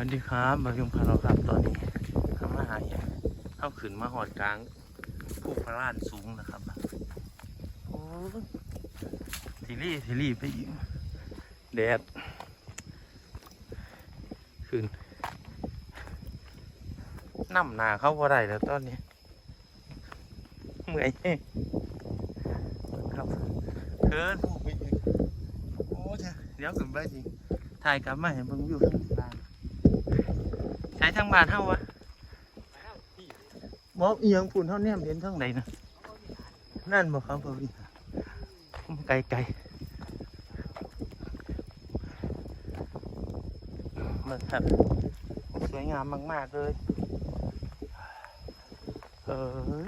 วัสดีครับบายุงพาเราครับตอนนี้ทำอาหาอย่างเข้าขึ้นมาหอดกลางผู้พระลานสูงนะครับโอ้ทีรี่ทีรี่ไปอีกแดดขึ้นน้ำหนาเข้าว่าไรแล้วตอนนี้เมื่อยแห้งครับเกินผู้ไปอีกโอ้เดี๋ยวขึ้นไปจริงถ่ายกลับมาเห็นเบิ่งวิวข้างล่าง ใช้ทางบ้านเท่าวะบอกเอียงฝุ่นเท่าแนมเห็นทั้งไหนนะนั่นบอกครับพี่ไกลไกลๆมันครับสวยงามมาก ๆ เลย เออ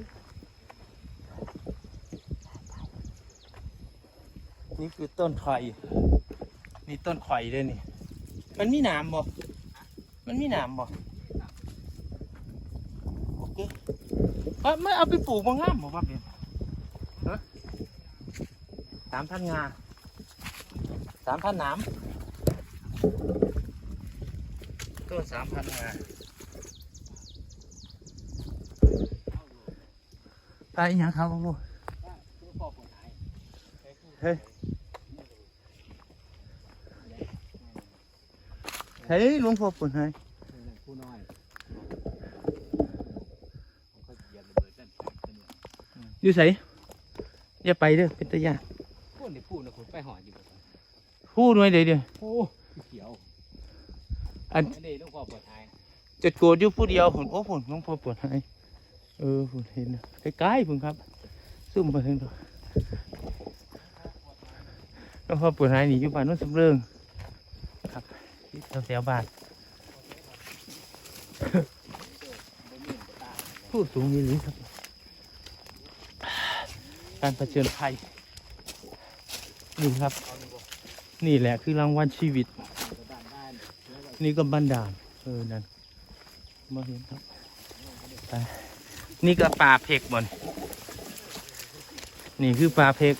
นี่คือต้นไข่นี่ต้นไข่เลยนี่ มันมีหนามบ่ มันมีหนามบ่โอเคเอ้ยไม่เอาไปปลูกมางามบ่ว่าเป็นฮะสามพันงาสามพันหนามต้นสามพันงาไปอีหยังครับลูกเฮ้ย ฮ้ยหลวงพ่อปุ่นให้ผู้น้อยเขาเหยียบระเบิดกันเป็นเนี่ยอยู่ไสอย่าไปเด้อเป็นตะยานพูดในพูดนะคุณไปหอดอยู่บ่พูดไว้เดี๋ยวเดี๋ยวโอ้เขียวอันอันนี้ต้องขอเปิดท้ายจะโกรธอยู่ผู้เดียวผมโอ้ผมหลวงพ่อปุ่นให้เออผมเห็นนะใกล้ๆผมครับซุ่มไปถึงตัวหลวงพ่อปุ่นให้นี่อยู่บ้านโนู้นสำเริงครับที่ แถวๆบ้านพูดสูงยี่หลีครับ การเผชิญภัยนี่ครับ นี่แหละคือรางวัลชีวิต นี่ก็บันดาลเออนั่นมาเห็นครับไปนี่ก็ปลาเพกบนนี่คือปลาเพก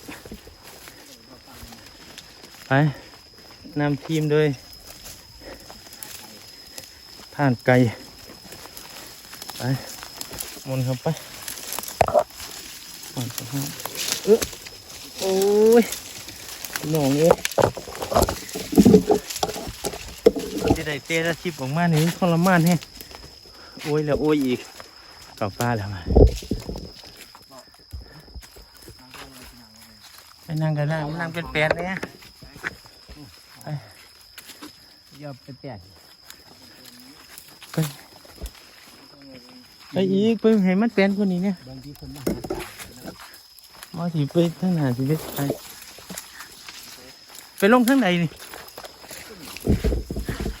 ไปนำทีมโดย ผ่านไก่ไปมุนครับไปหมุนครับเออโอ้ยหนองเอ้ยจะได้เตะชิบออกมาหนี่ทรมานแฮะโอ้ยแล้วโอ้ยอีกกลับฟ้าแล้วมาไปนั่งกันนั่งนั่งเป็นแปดเลยฮะอย่าไปแตะ ไปอีกไปให้มันเป็นคนนี้เนี่ยบางทีคนมามาสิไปทางหนสิไปไปไปลงทางไหนนี่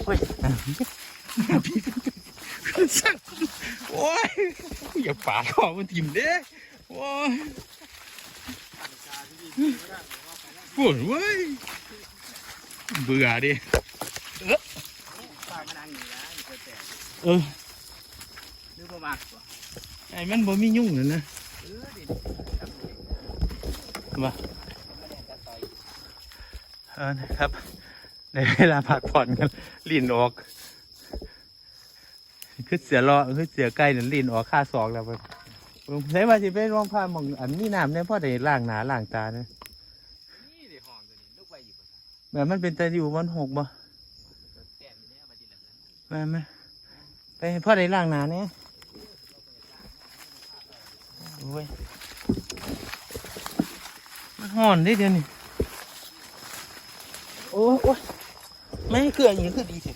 โอ้ยอะสั่งโอ้ยอย่าปาดคอมันทิ่มเด้โอ้ยปวดเว้ยเบื่อดิป้ามานั่งออเออ มากกว่าไอ้มันบ่มียุ่งเลยนะเออดิทำดิมาไม่ได้จะต่อยเออนะครับในเวลาพักผ่อนกันลีนออก คือเสียรอคือเสียใกล้นั่นลีนออกค่าสองแล้วมันผมใช้ว่าสิไปร้องผ้าหมองอันนี้น้ำเนี่ยพ่อได้ล้างหนาล้างตาเนี่ยนี่ดิห้องตัวนี้ลูกไปอยู่บ่แบบมันเป็นตาอยู่วันหกบ่แตะอยู่แล้วมาทีหลังนั้นแม่นไหมไปให้พ่อได้ล้างหนาเนี่ย โอ้ยมันห่อนได้เดียวนี้โอ้ยไม่เกลืออย่างนี้คือดีสิ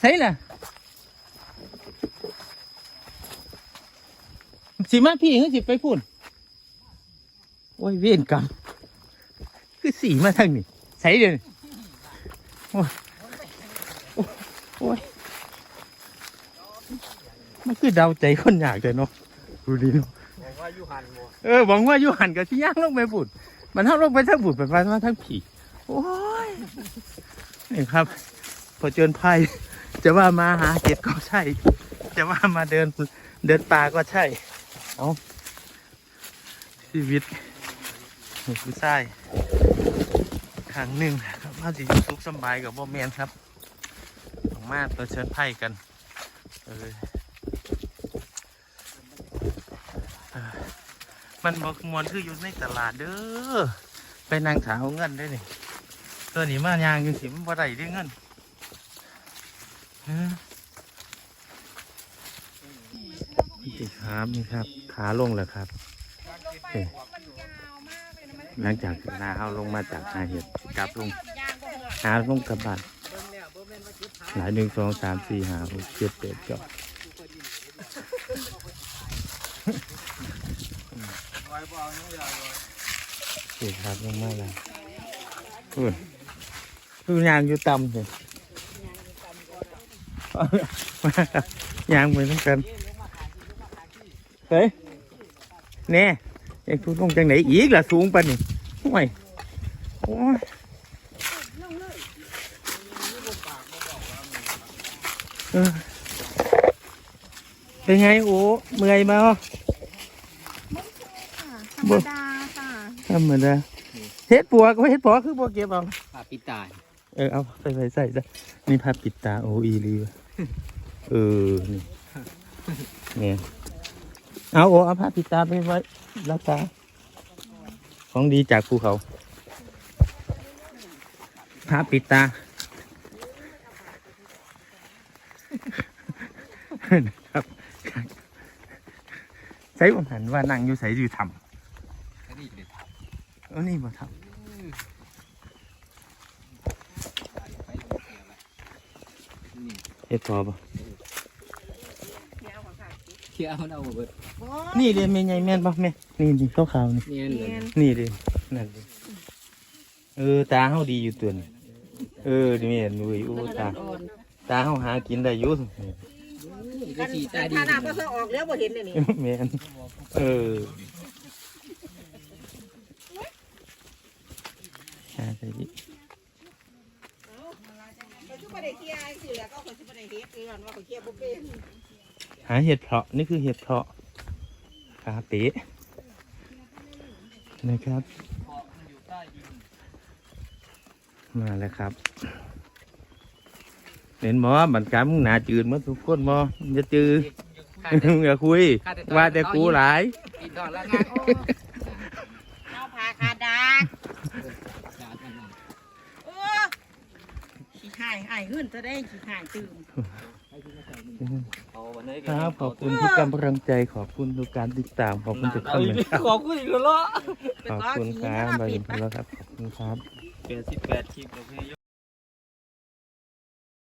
ใช่ล่ะสิมาพี่เขาสิไปพูดโอ้ยเวียนกรรมคือสีมาทางนี้ใช่เดี๋ยวนี้ โอ้ยโอ้ยมันคือเดาใจคนอยากเลยเนาะดูดีเนาะบอกว่าอยู่หันบ่เออหวังว่าอยู่หันกับที่ย่างลงไปบุดมันเท่าลงไปทั้งบุดไปไปมาทั้งผีโอ้ยนี่ครับ พอเจอภัยจะว่ามาหาเห็ดก็ใช่ จะว่ามาเดินเดินป่าก็ใช่ เอาชีวิตนี่ผู้ชายครั้งหนึ่งครับมาสิอยู่สุขสำบายกับบ่แมนครับออก มาเปิดเชิญไพ่กันเออมันบอกมวนคืออยู่ในตลาดเด้อไปนั่งถาเอาเงินได้นี่ตัวนี้มายางยังสิมบ่ได้ได้เงินเออนี่ครับนี่ครับ ขาลงแล้วครับหลังจากนาเอาลงมาจากนาเห็ดกลับลงหาลงกลับาน หลายหนึ่งสองสามสี่ห้าหกเจ็ดแปดเก้าเจ็ดครับลงมาแล้วพูดพูดยางอยู่ต่ำเลยมาครับยางไปทั้งกันเฮ้ยเนี่ยยังสูงลงจังไหนอีกล่ะสูงปานนี่โอ้ยโอ้ย เออเป็นไงโอ้เมื่อยมาเหรอธรรมดาค่ะธรรมดาเฮ็ดปัวก็เฮ็ดปัวคือปัวเก็บเอาปลาปิตายเออเอาใส่ใส่ใส่ซะนี่ผ้าปิดตาโออีรีวะเออนี่เนี่ยเอาโอเอาผ้าปิดตาไปไว้รักษาของดีจากภูเขาผ้าปิดตา นะครับใช้ผมหันว่านั่งอยู่ใส่อยู่ทแค่นี้เลยำเออนี่มาทไปลงเสียไปนี่ำเฮ็ดพอปะเที่ยวเอาเบิดนี่เรียนเมยใหญ่แม่นปะแม่นี่นี่ขาวๆนี่เนียนเลยนี่ดินั่นดิเออตาเฮาดีอยู่ตัวนี่เออดิแม่นอุ้ยโอ้ตา ตาเฮาหากินได้อยู่ก็สีตาดีถ้าน้ำก็เคยออกแล้วบ่เห็นเลยนี่แม่นเออหาได้ดิเขาชื่อบ่ได้เคลียร์สิแล้วก็เขาชื่อบ่ได้เฮ็ดคือว่าเขาเคลียร์บ่เป็นหาเห็ดเพาะนี่คือเห็ดเพาะคาเป๊ะนะครับ มาแล้วครับ เห็นหมอบันกามึงหนาจืดเหมื่อนทุกคนหมอจะจืดมึงอย่าคุย ว่าแต่กูหลายกินดอกแล้วงานเอาพาคาดาโอ้ขี้หายหายหื้นจะได้ขี้หายตื่มครับขอบคุณทุกกำลังใจขอบคุณทุกการติดตามขอบคุณทุกคอมเมนต์ครับขอบคุณอีกแล้วขอบคุณครับบายบายแล้วครับขอบคุณครับแปดสิบแปดคลิปแล้วพี่